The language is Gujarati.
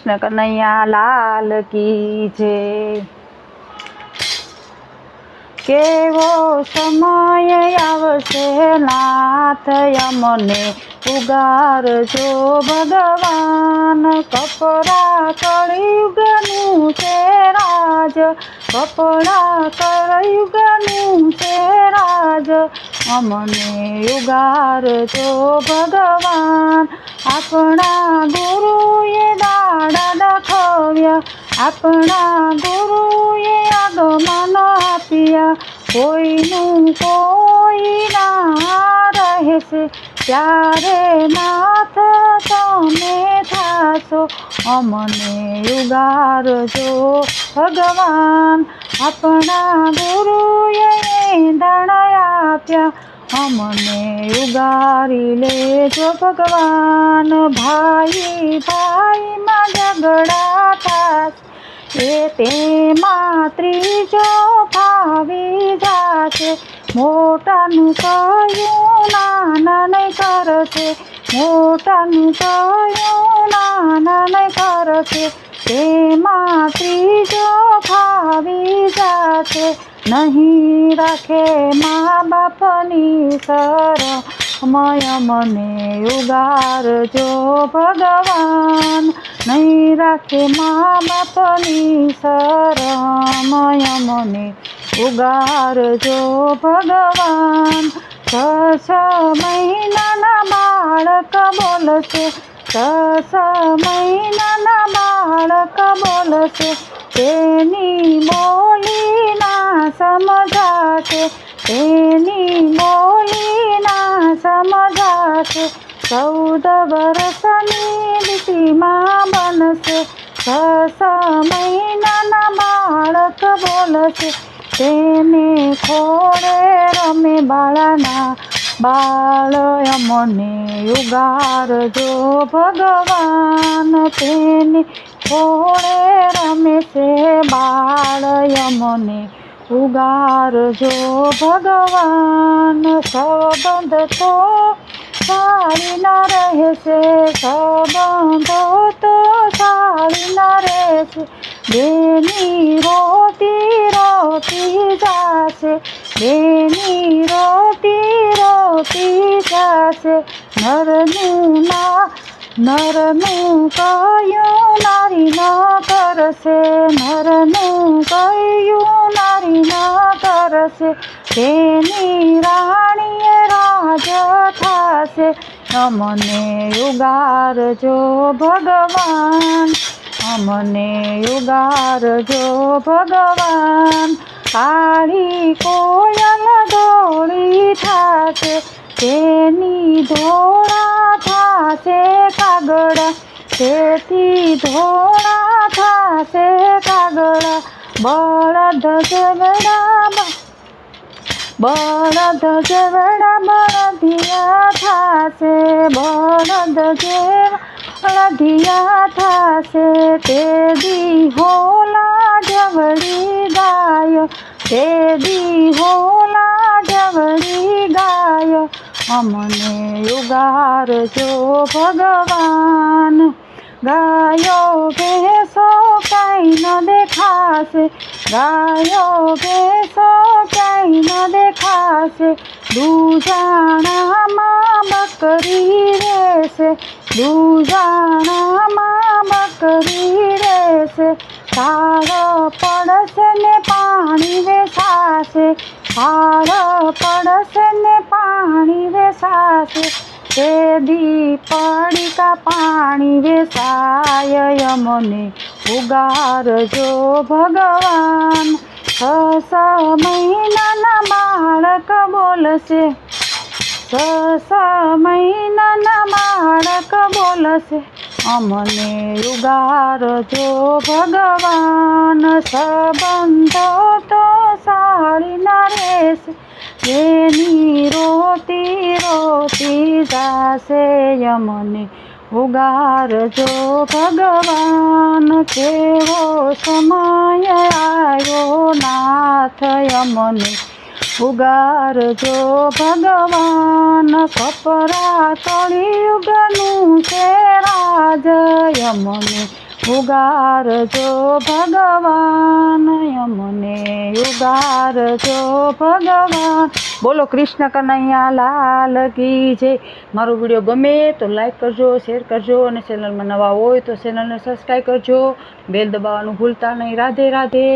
કૃષ્ણ કનૈયા લાલ કી છે કેવો સમય આવશે નાથ યમને? ઉગારજો ભગવાન, કપડા કળયુગનું છે રાજ. કપડા કળયુગનું છે રાજ. અમને ઉગારજો ભગવાન. આપણા ગુરુએ દાડા દાખવ્યા. આપણા ગુરુએ આગમન આપ્યા. કોઈનું કોઈ ના રહેશે. ત્યારે નાથ તમે થાશો. અમને ઉગારજો ભગવાન. આપણા દાણા આપ્યા અમને ઉગારી લેજો ભગવાન. ભાઈ ભાઈમાં ઝઘડા થાય એ તેમાં ત્રીજો ફાવી જાશે. મોટાનું કયું નાના નહીં કરશે. મોટાનું કયું નાના નહીં કરશે. તેમાં ત્રીજો ભાવી જાશે. નહીં રાખે મા બાપની સર મય મને ઉગારજો ભગવાન. નહીં રાખે મા બાપની શરમય મને ઉગારજો ભગવાન. છ છ મહિનાના બાળક બોલશે. છ છ મહિનાના બાળક બોલશે, તેની બોલી ના સમજાશે, તેની બોલી ના સમજાશે, ચૌદ વર્ષની લીટીમાં બનશે, છ મહિનાના બાળક બોલશે, તેને ખોળે રમે બાળાના બાળ મને ઉગારજો, ભગવાન તેની ખોળે રમે છે. બાળ મને ઉગારજો, ભગવાન સંબંધ તો સારી ના રહેશે. સંબંધો તો સારી ના રહેશે. બેની રોતી રોતી જાશે. બેની રોતી રોતી જશે. નરનું ના નરનું કયું નારી ન કરશે? નરનું કયું નારી ન કરશે? તેની રાણીએ રાજ થશે. અમને ઉગારજો ભગવાન. અમને ઉગારજો ભગવાન. শাড়ি কোয়াল দড়ি থাকে তেনি ধোড়া থাকে কাগড়া, সেটি ধোড়া থাকে কাগড়া। বড় ঝগড়া বড় ঝগড়া বড় দিয়া থাকে। বড় ঝগড়া দিয়া থাকে। তেদি হোলা ગાય તે દી હોલા જવડી ગાય, અમને ઉગારજો ભગવાન. ગાયો ભેસો કાંઈ ન દેખાશે, ગાયો ભેસો કાંઈ ન દેખાશે, દૂજાણામાં બકરી રહેશે, દૂજાણામાં બકરી રહેશે, તારો વેસાશે કાળ પડશે ને પાણી વેસાશે તે દી પડીકા પાણી વેસાય ઉગાર ઉગારજો ભગવાન. છ મહિનાના બાળક બોલશે, છ મહિનાના બાળક બોલશે, અમને ઉગારજો ભગવાન. સંબંધો રહેશે એની રોતી રોતી જાશે યમને ઉગારજો ભગવાન. કેવો સમય આવ્યો નાથ યમને ઉગારજો ભગવાન. કપરા કળિયુગનું છે રાજ યમને ઉગારજો ભગવાન. અમને ઉગારજો ભગવાન. બોલો કૃષ્ણ કનૈયા, લાલ કી જે મારો વીડિયો ગમે તો લાઈક કરજો શેર કરજો અને ચેનલમાં નવા હોય તો ચેનલને સબસ્ક્રાઈબ કરજો. બેલ દબાવવાનું ભૂલતા નહીં. રાધે રાધે.